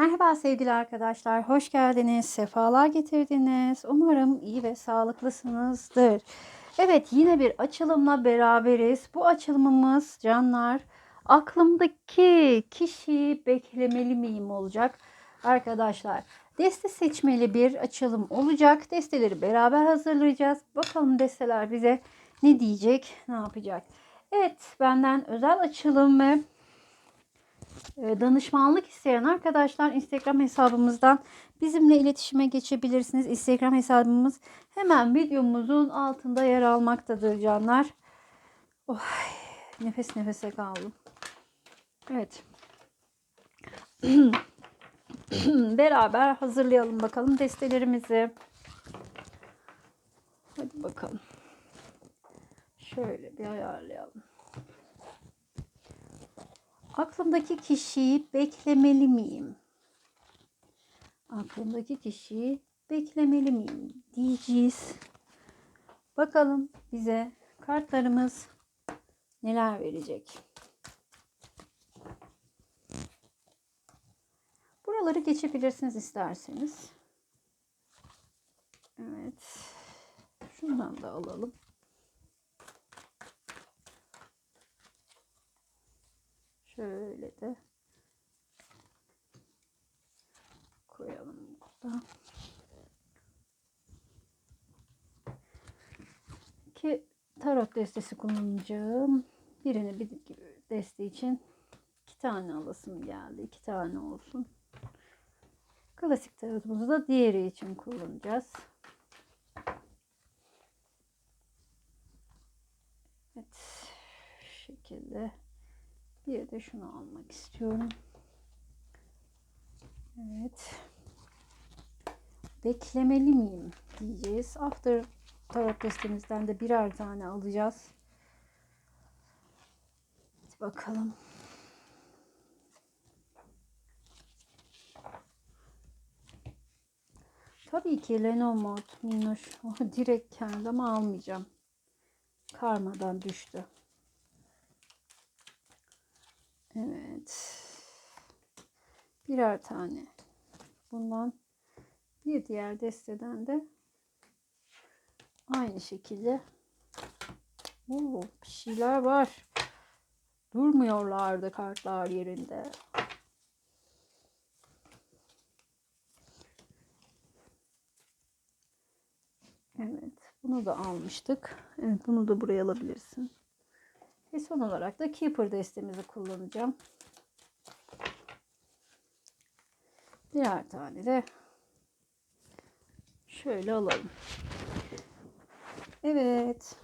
Merhaba sevgili arkadaşlar, hoş geldiniz, sefalar getirdiniz. Umarım iyi ve sağlıklısınızdır. Evet, yine bir açılımla beraberiz. Bu açılımımız canlar, aklımdaki kişiyi beklemeli miyim olacak arkadaşlar. Deste seçmeli bir açılım olacak. Desteleri beraber hazırlayacağız. Bakalım desteler bize ne diyecek, ne yapacak. Evet, benden özel açılım ve danışmanlık isteyen arkadaşlar Instagram hesabımızdan bizimle iletişime geçebilirsiniz. Instagram hesabımız hemen videomuzun altında yer almaktadır canlar. Oh, nefes nefese kaldım. Evet. Beraber hazırlayalım bakalım destelerimizi. Hadi bakalım. Şöyle bir ayarlayalım. Aklımdaki kişiyi beklemeli miyim? Aklımdaki kişiyi beklemeli miyim diyeceğiz. Bakalım bize kartlarımız neler verecek. Buraları geçebilirsiniz isterseniz. Evet. Şundan da alalım. Şöyle de koyalım burada. Ki tarot destesi kullanacağım. Birini bir deste için iki tane alasım geldi. iki tane olsun. Klasik tarotumuzu da diğeri için kullanacağız. Evet. Şu şekilde. Bir de şunu almak istiyorum. Evet. Beklemeli miyim diyeceğiz. After tarot destemizden de birer tane alacağız. Hadi bakalım. Tabii ki Lenormand minnoş. Direkt kendim almayacağım. Karmadan düştü. Evet. Birer tane. Bundan bir diğer desteden de aynı şekilde Oo, bir şeyler var. Durmuyorlardı kartlar yerinde. Evet. Bunu da almıştık. Evet. Bunu da buraya alabilirsin. Ve son olarak da Keeper destemizi kullanacağım. Diğer tane de şöyle alalım. Evet.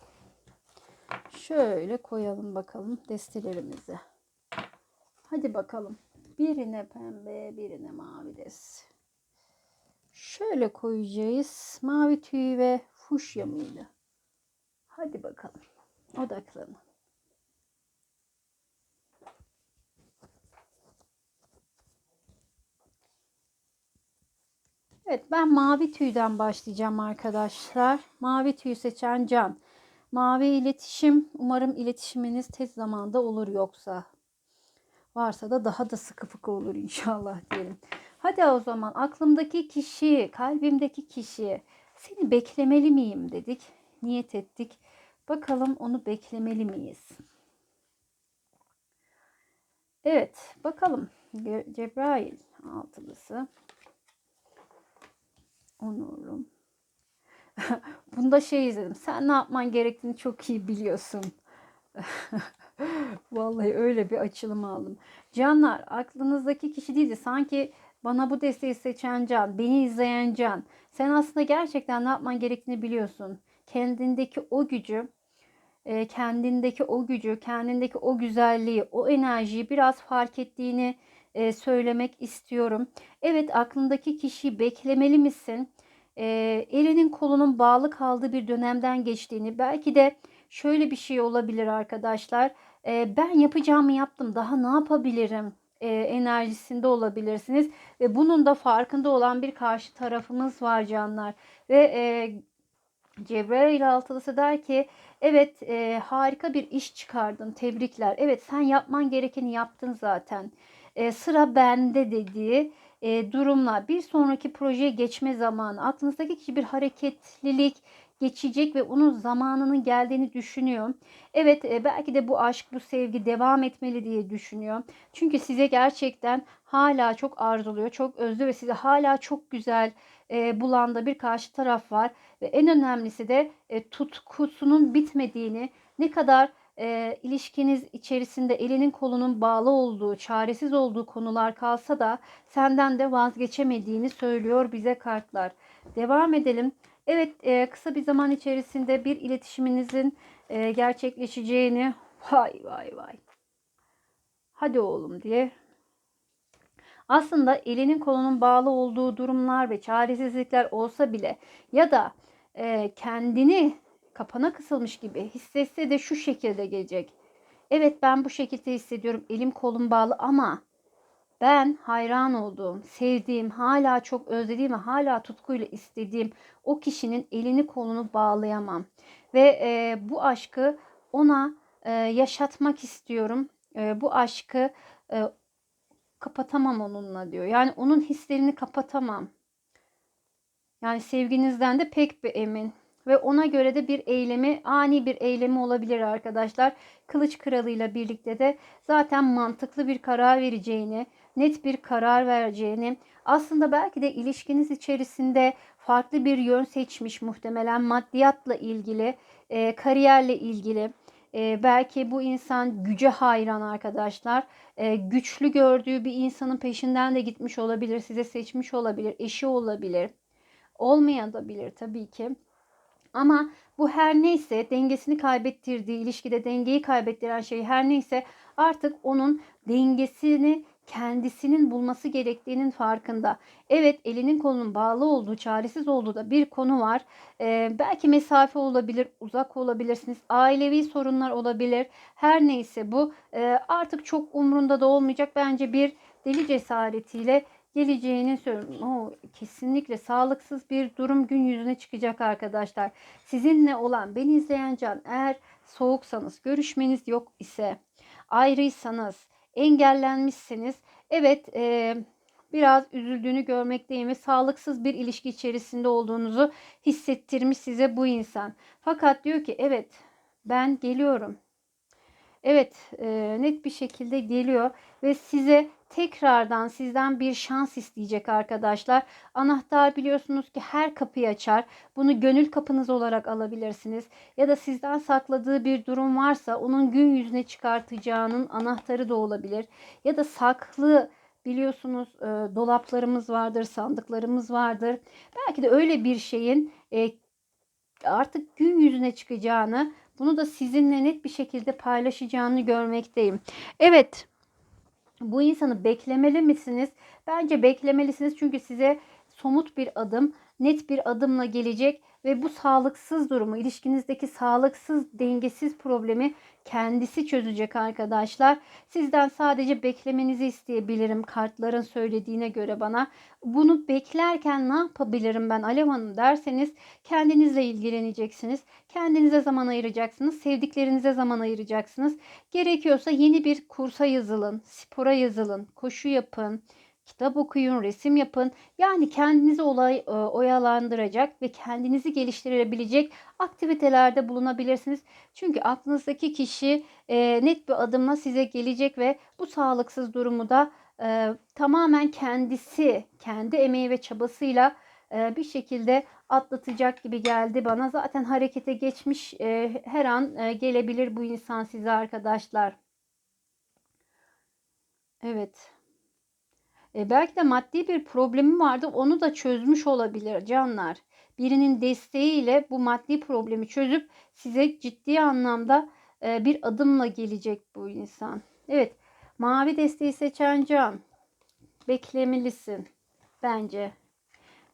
Şöyle koyalım bakalım destelerimizi. Hadi bakalım. Birine pembe, birine mavi des. Şöyle koyacağız. Mavi tüy ve fuşya mıydı? Hadi bakalım. Odaklanın. Evet ben mavi tüyden başlayacağım arkadaşlar. Mavi tüy seçen Can. Mavi iletişim. Umarım iletişiminiz tez zamanda olur yoksa. Varsa da daha da sıkı fıkı olur inşallah diyelim. Hadi o zaman aklımdaki kişi, kalbimdeki kişi seni beklemeli miyim dedik. Niyet ettik. Bakalım onu beklemeli miyiz? Evet bakalım. Cebrail altılısı. Onurum. Bunda şey izledim. Sen ne yapman gerektiğini çok iyi biliyorsun. Vallahi öyle bir açılım aldım. Canlar aklınızdaki kişi değildi. Sanki bana bu desteği seçen can, beni izleyen can. Sen aslında gerçekten ne yapman gerektiğini biliyorsun. Kendindeki o gücü, e, kendindeki o gücü, kendindeki o güzelliği, o enerjiyi biraz fark ettiğini e, söylemek istiyorum. Evet aklındaki kişiyi beklemeli misin? E, elinin kolunun bağlı kaldığı bir dönemden geçtiğini belki de şöyle bir şey olabilir arkadaşlar. E, ben yapacağımı yaptım daha ne yapabilirim? E, enerjisinde olabilirsiniz ve bunun da farkında olan bir karşı tarafımız var canlar ve e, Cebrail altılısı der ki evet e, harika bir iş çıkardın tebrikler evet sen yapman gerekeni yaptın zaten e, sıra bende dediği e, durumla bir sonraki projeye geçme zamanı. Aklınızdaki kişi bir hareketlilik geçecek ve onun zamanının geldiğini düşünüyor. Evet e, belki de bu aşk, bu sevgi devam etmeli diye düşünüyor. Çünkü size gerçekten hala çok arzuluyor, çok özlü ve size hala çok güzel e, bulan bir karşı taraf var. Ve en önemlisi de e, tutkusunun bitmediğini, ne kadar e, ilişkiniz içerisinde elinin kolunun bağlı olduğu, çaresiz olduğu konular kalsa da senden de vazgeçemediğini söylüyor bize kartlar. Devam edelim. Evet e, kısa bir zaman içerisinde bir iletişiminizin e, gerçekleşeceğini vay vay vay hadi oğlum diye aslında elinin kolunun bağlı olduğu durumlar ve çaresizlikler olsa bile ya da e, kendini kapana kısılmış gibi hissetse de şu şekilde gelecek. Evet ben bu şekilde hissediyorum. Elim kolum bağlı ama ben hayran olduğum, sevdiğim, hala çok özlediğim ve hala tutkuyla istediğim o kişinin elini kolunu bağlayamam. Ve e, bu aşkı ona e, yaşatmak istiyorum. E, bu aşkı e, kapatamam onunla diyor. Yani onun hislerini kapatamam. Yani sevginizden de pek bir emin ve ona göre de bir eylemi, ani bir eylemi olabilir arkadaşlar. Kılıç kralıyla birlikte de zaten mantıklı bir karar vereceğini, net bir karar vereceğini, aslında belki de ilişkiniz içerisinde farklı bir yön seçmiş muhtemelen maddiyatla ilgili, e, kariyerle ilgili. E, belki bu insan güce hayran arkadaşlar. E, güçlü gördüğü bir insanın peşinden de gitmiş olabilir, size seçmiş olabilir, eşi olabilir. Olmayabilir tabii ki. Ama bu her neyse dengesini kaybettirdiği, ilişkide dengeyi kaybettiren şey her neyse artık onun dengesini kendisinin bulması gerektiğinin farkında. Evet elinin kolunun bağlı olduğu, çaresiz olduğu da bir konu var. Ee, belki mesafe olabilir, uzak olabilirsiniz, ailevi sorunlar olabilir. Her neyse bu e, artık çok umrunda da olmayacak. Bence bir deli cesaretiyle geleceğini söylüyorum. O kesinlikle sağlıksız bir durum gün yüzüne çıkacak arkadaşlar. Sizinle olan beni izleyen can eğer soğuksanız, görüşmeniz yok ise, ayrıysanız, engellenmişseniz evet e, biraz üzüldüğünü görmekteyim ve sağlıksız bir ilişki içerisinde olduğunuzu hissettirmiş size bu insan. Fakat diyor ki evet ben geliyorum. Evet e, net bir şekilde geliyor ve size tekrardan sizden bir şans isteyecek arkadaşlar. Anahtar biliyorsunuz ki her kapıyı açar. Bunu gönül kapınız olarak alabilirsiniz. Ya da sizden sakladığı bir durum varsa onun gün yüzüne çıkartacağının anahtarı da olabilir. Ya da saklı biliyorsunuz e, dolaplarımız vardır, sandıklarımız vardır. Belki de öyle bir şeyin e, artık gün yüzüne çıkacağını, bunu da sizinle net bir şekilde paylaşacağını görmekteyim. Evet, bu insanı beklemeli misiniz? Bence beklemelisiniz çünkü size somut bir adım, net bir adımla gelecek ve bu sağlıksız durumu, ilişkinizdeki sağlıksız, dengesiz problemi kendisi çözecek arkadaşlar. Sizden sadece beklemenizi isteyebilirim kartların söylediğine göre bana. Bunu beklerken ne yapabilirim ben Alev Hanım derseniz kendinizle ilgileneceksiniz. Kendinize zaman ayıracaksınız. Sevdiklerinize zaman ayıracaksınız. Gerekiyorsa yeni bir kursa yazılın, spora yazılın, koşu yapın kitap okuyun, resim yapın. Yani kendinizi olay e, oyalandıracak ve kendinizi geliştirebilecek aktivitelerde bulunabilirsiniz. Çünkü aklınızdaki kişi e, net bir adımla size gelecek ve bu sağlıksız durumu da e, tamamen kendisi, kendi emeği ve çabasıyla e, bir şekilde atlatacak gibi geldi bana. Zaten harekete geçmiş e, her an e, gelebilir bu insan size arkadaşlar. Evet. E, belki de maddi bir problemi vardı. Onu da çözmüş olabilir canlar. Birinin desteğiyle bu maddi problemi çözüp size ciddi anlamda e, bir adımla gelecek bu insan. Evet. Mavi desteği seçen can. Beklemelisin. Bence.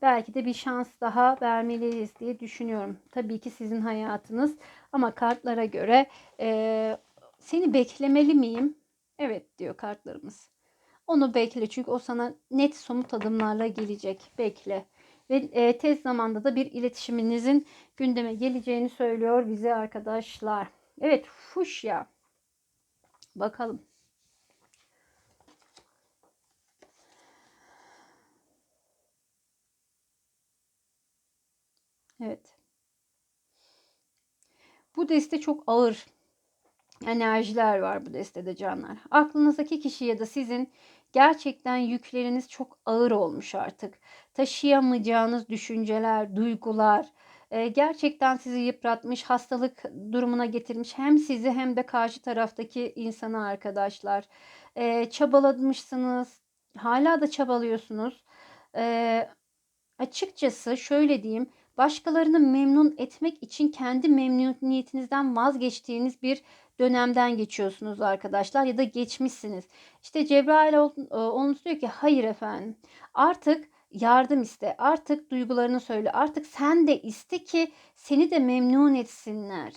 Belki de bir şans daha vermeliyiz diye düşünüyorum. Tabii ki sizin hayatınız. Ama kartlara göre e, seni beklemeli miyim? Evet diyor kartlarımız. Onu bekle çünkü o sana net somut adımlarla gelecek. Bekle. Ve e, tez zamanda da bir iletişiminizin gündeme geleceğini söylüyor bize arkadaşlar. Evet fuşya. Bakalım. Evet. Bu deste çok ağır enerjiler var bu destede canlar. Aklınızdaki kişi ya da sizin gerçekten yükleriniz çok ağır olmuş artık. Taşıyamayacağınız düşünceler, duygular e, gerçekten sizi yıpratmış, hastalık durumuna getirmiş. Hem sizi hem de karşı taraftaki insanı arkadaşlar. E, çabalamışsınız, hala da çabalıyorsunuz. E, açıkçası şöyle diyeyim başkalarını memnun etmek için kendi memnuniyetinizden vazgeçtiğiniz bir dönemden geçiyorsunuz arkadaşlar ya da geçmişsiniz. İşte Cebrail onu diyor ki hayır efendim artık yardım iste artık duygularını söyle artık sen de iste ki seni de memnun etsinler.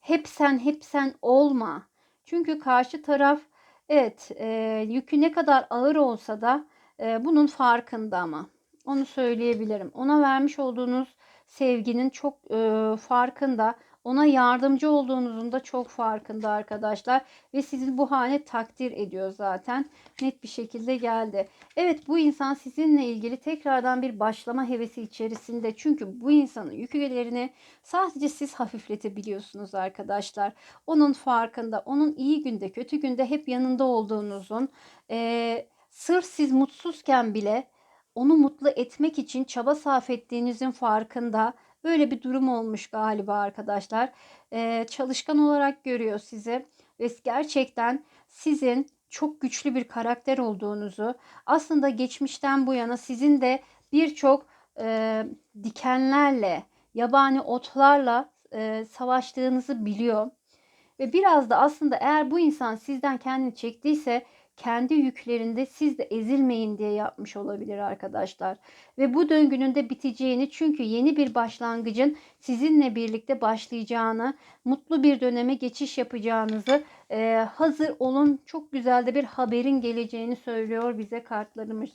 Hep sen hep sen olma. Çünkü karşı taraf evet e, yükü ne kadar ağır olsa da e, bunun farkında ama. Onu söyleyebilirim. Ona vermiş olduğunuz sevginin çok e, farkında. Ona yardımcı olduğunuzun da çok farkında arkadaşlar. Ve sizi bu hale takdir ediyor zaten. Net bir şekilde geldi. Evet bu insan sizinle ilgili tekrardan bir başlama hevesi içerisinde. Çünkü bu insanın yüklerini sadece siz hafifletebiliyorsunuz arkadaşlar. Onun farkında. Onun iyi günde kötü günde hep yanında olduğunuzun. E, sırf siz mutsuzken bile onu mutlu etmek için çaba sarf ettiğinizin farkında. Böyle bir durum olmuş galiba arkadaşlar. Ee, çalışkan olarak görüyor sizi ve gerçekten sizin çok güçlü bir karakter olduğunuzu, aslında geçmişten bu yana sizin de birçok e, dikenlerle, yabani otlarla e, savaştığınızı biliyor. Ve biraz da aslında eğer bu insan sizden kendini çektiyse kendi yüklerinde siz de ezilmeyin diye yapmış olabilir arkadaşlar. Ve bu döngünün de biteceğini çünkü yeni bir başlangıcın sizinle birlikte başlayacağını, mutlu bir döneme geçiş yapacağınızı hazır olun. Çok güzel de bir haberin geleceğini söylüyor bize kartlarımız.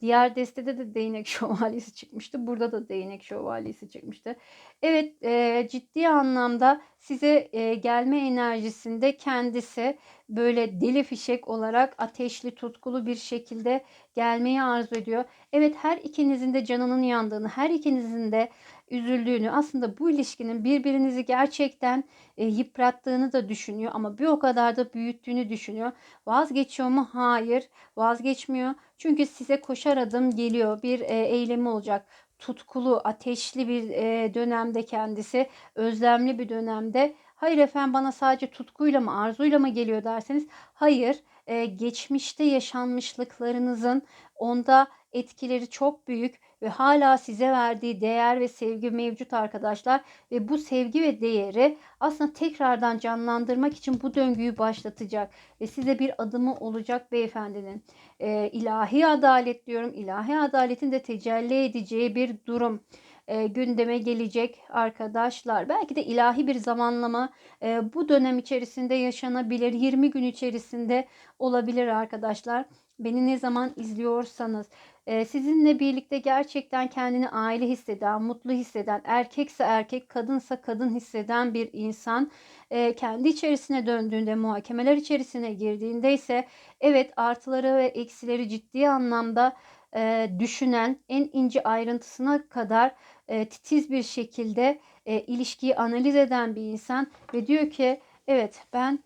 Diğer destede de değnek şövalyesi çıkmıştı. Burada da değnek şövalyesi çıkmıştı. Evet e, ciddi anlamda size e, gelme enerjisinde kendisi böyle deli fişek olarak ateşli tutkulu bir şekilde gelmeyi arzu ediyor. Evet her ikinizin de canının yandığını, her ikinizin de üzüldüğünü, aslında bu ilişkinin birbirinizi gerçekten e, yıprattığını da düşünüyor ama bir o kadar da büyüttüğünü düşünüyor. Vazgeçiyor mu? Hayır, vazgeçmiyor. Çünkü size koşar adım geliyor. Bir e, eylemi olacak tutkulu, ateşli bir e, dönemde kendisi, özlemli bir dönemde. Hayır efendim bana sadece tutkuyla mı, arzuyla mı geliyor derseniz, hayır, e, geçmişte yaşanmışlıklarınızın onda etkileri çok büyük ve hala size verdiği değer ve sevgi mevcut arkadaşlar ve bu sevgi ve değeri aslında tekrardan canlandırmak için bu döngüyü başlatacak ve size bir adımı olacak beyefendinin e, ilahi adalet diyorum ilahi adaletin de tecelli edeceği bir durum e, gündeme gelecek arkadaşlar. Belki de ilahi bir zamanlama e, bu dönem içerisinde yaşanabilir. 20 gün içerisinde olabilir arkadaşlar. Beni ne zaman izliyorsanız sizinle birlikte gerçekten kendini aile hisseden, mutlu hisseden, erkekse erkek, kadınsa kadın hisseden bir insan e, kendi içerisine döndüğünde, muhakemeler içerisine girdiğinde ise evet artıları ve eksileri ciddi anlamda e, düşünen, en ince ayrıntısına kadar e, titiz bir şekilde ilişkiyi analiz eden bir insan ve diyor ki evet ben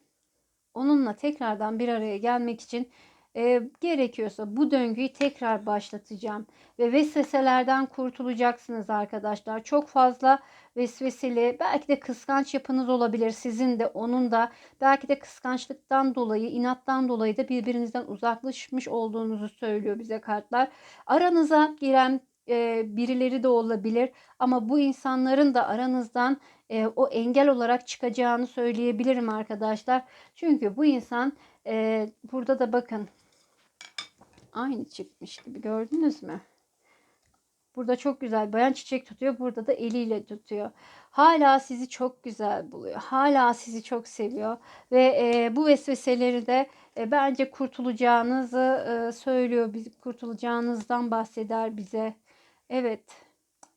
onunla tekrardan bir araya gelmek için e, gerekiyorsa bu döngüyü tekrar başlatacağım ve vesveselerden kurtulacaksınız arkadaşlar. Çok fazla vesveseli belki de kıskanç yapınız olabilir sizin de onun da belki de kıskançlıktan dolayı inattan dolayı da birbirinizden uzaklaşmış olduğunuzu söylüyor bize kartlar. Aranıza giren e, birileri de olabilir ama bu insanların da aranızdan e, o engel olarak çıkacağını söyleyebilirim arkadaşlar. Çünkü bu insan e, burada da bakın aynı çıkmış gibi gördünüz mü? Burada çok güzel bayan çiçek tutuyor. Burada da eliyle tutuyor. Hala sizi çok güzel buluyor. Hala sizi çok seviyor. Ve e, bu vesveseleri de e, bence kurtulacağınızı e, söylüyor. Biz kurtulacağınızdan bahseder bize. Evet.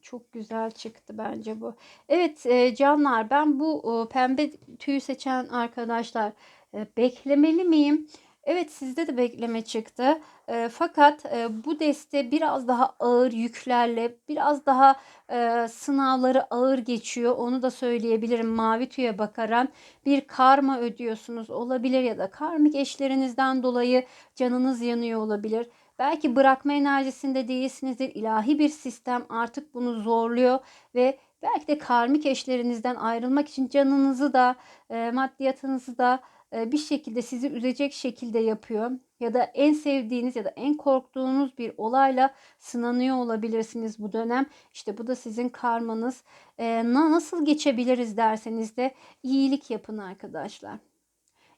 Çok güzel çıktı bence bu. Evet e, canlar ben bu e, pembe tüyü seçen arkadaşlar e, beklemeli miyim? Evet sizde de bekleme çıktı. E, fakat e, bu deste biraz daha ağır yüklerle, biraz daha e, sınavları ağır geçiyor. Onu da söyleyebilirim. Mavi tüye bakarak bir karma ödüyorsunuz olabilir ya da karmik eşlerinizden dolayı canınız yanıyor olabilir. Belki bırakma enerjisinde değilsinizdir. İlahi bir sistem artık bunu zorluyor ve belki de karmik eşlerinizden ayrılmak için canınızı da e, maddiyatınızı da bir şekilde sizi üzecek şekilde yapıyor ya da en sevdiğiniz ya da en korktuğunuz bir olayla sınanıyor olabilirsiniz bu dönem. İşte bu da sizin karmanız. E, nasıl geçebiliriz derseniz de iyilik yapın arkadaşlar.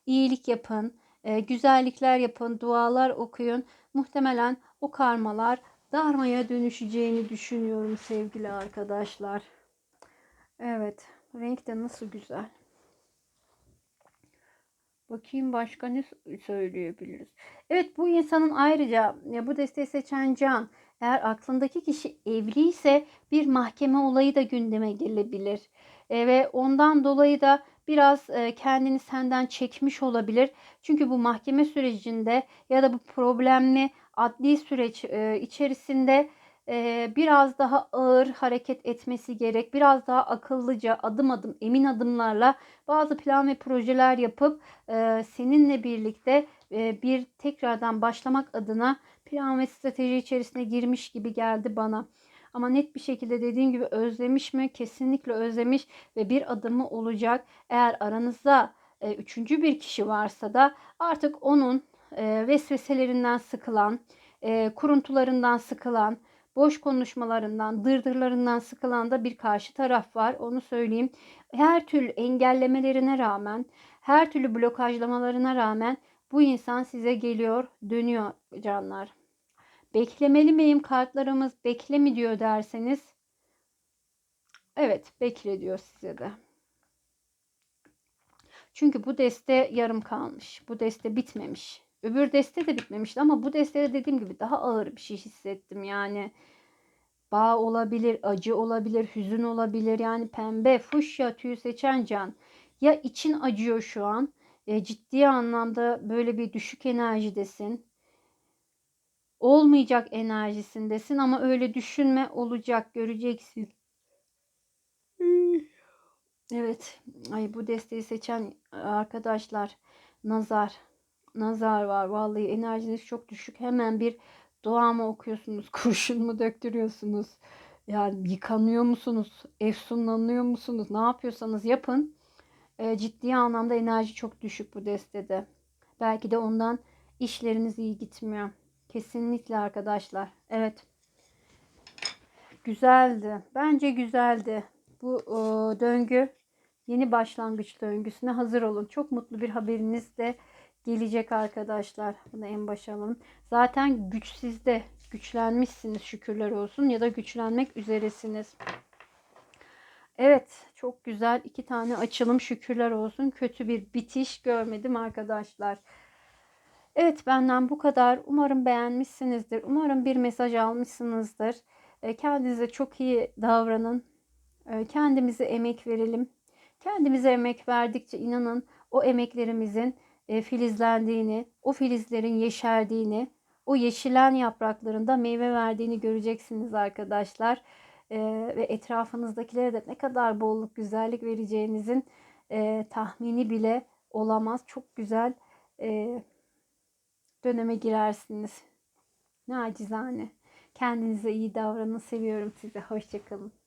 İyilik yapın, e, güzellikler yapın, dualar okuyun. Muhtemelen o karmalar darmaya dönüşeceğini düşünüyorum sevgili arkadaşlar. Evet, renk de nasıl güzel. Bakayım başka ne söyleyebiliriz. Evet bu insanın ayrıca ya bu desteği seçen can eğer aklındaki kişi evliyse bir mahkeme olayı da gündeme gelebilir. E, ve ondan dolayı da biraz e, kendini senden çekmiş olabilir. Çünkü bu mahkeme sürecinde ya da bu problemli adli süreç e, içerisinde biraz daha ağır hareket etmesi gerek. Biraz daha akıllıca adım adım emin adımlarla bazı plan ve projeler yapıp seninle birlikte bir tekrardan başlamak adına plan ve strateji içerisine girmiş gibi geldi bana. Ama net bir şekilde dediğim gibi özlemiş mi? Kesinlikle özlemiş ve bir adımı olacak. Eğer aranızda e, üçüncü bir kişi varsa da artık onun e, vesveselerinden sıkılan, e, kuruntularından sıkılan, boş konuşmalarından, dırdırlarından sıkılan da bir karşı taraf var. Onu söyleyeyim. Her türlü engellemelerine rağmen, her türlü blokajlamalarına rağmen bu insan size geliyor, dönüyor canlar. Beklemeli miyim kartlarımız bekle mi diyor derseniz. Evet bekle diyor size de. Çünkü bu deste yarım kalmış. Bu deste bitmemiş. Öbür deste de bitmemişti ama bu destede dediğim gibi daha ağır bir şey hissettim. Yani bağ olabilir, acı olabilir, hüzün olabilir. Yani pembe, fuşya tüyü seçen can. Ya için acıyor şu an. E, ciddi anlamda böyle bir düşük enerjidesin. Olmayacak enerjisindesin ama öyle düşünme olacak göreceksin. Evet. Ay bu desteği seçen arkadaşlar nazar nazar var. Vallahi enerjiniz çok düşük. Hemen bir dua mı okuyorsunuz? Kurşun mu döktürüyorsunuz? Yani yıkanıyor musunuz? Efsunlanıyor musunuz? Ne yapıyorsanız yapın. E, ciddi anlamda enerji çok düşük bu destede. Belki de ondan işleriniz iyi gitmiyor. Kesinlikle arkadaşlar. Evet. Güzeldi. Bence güzeldi. Bu e, döngü yeni başlangıç döngüsüne hazır olun. Çok mutlu bir haberiniz de gelecek arkadaşlar. Bunu en başa alalım. Zaten güç sizde. Güçlenmişsiniz şükürler olsun ya da güçlenmek üzeresiniz. Evet çok güzel iki tane açılım şükürler olsun. Kötü bir bitiş görmedim arkadaşlar. Evet benden bu kadar. Umarım beğenmişsinizdir. Umarım bir mesaj almışsınızdır. E, kendinize çok iyi davranın. E, kendimize emek verelim. Kendimize emek verdikçe inanın o emeklerimizin e, filizlendiğini, o filizlerin yeşerdiğini, o yeşilen yapraklarında meyve verdiğini göreceksiniz arkadaşlar. E, ve etrafınızdakilere de ne kadar bolluk, güzellik vereceğinizin e, tahmini bile olamaz. Çok güzel e, döneme girersiniz. Nacizane. Kendinize iyi davranın. Seviyorum sizi. Hoşçakalın.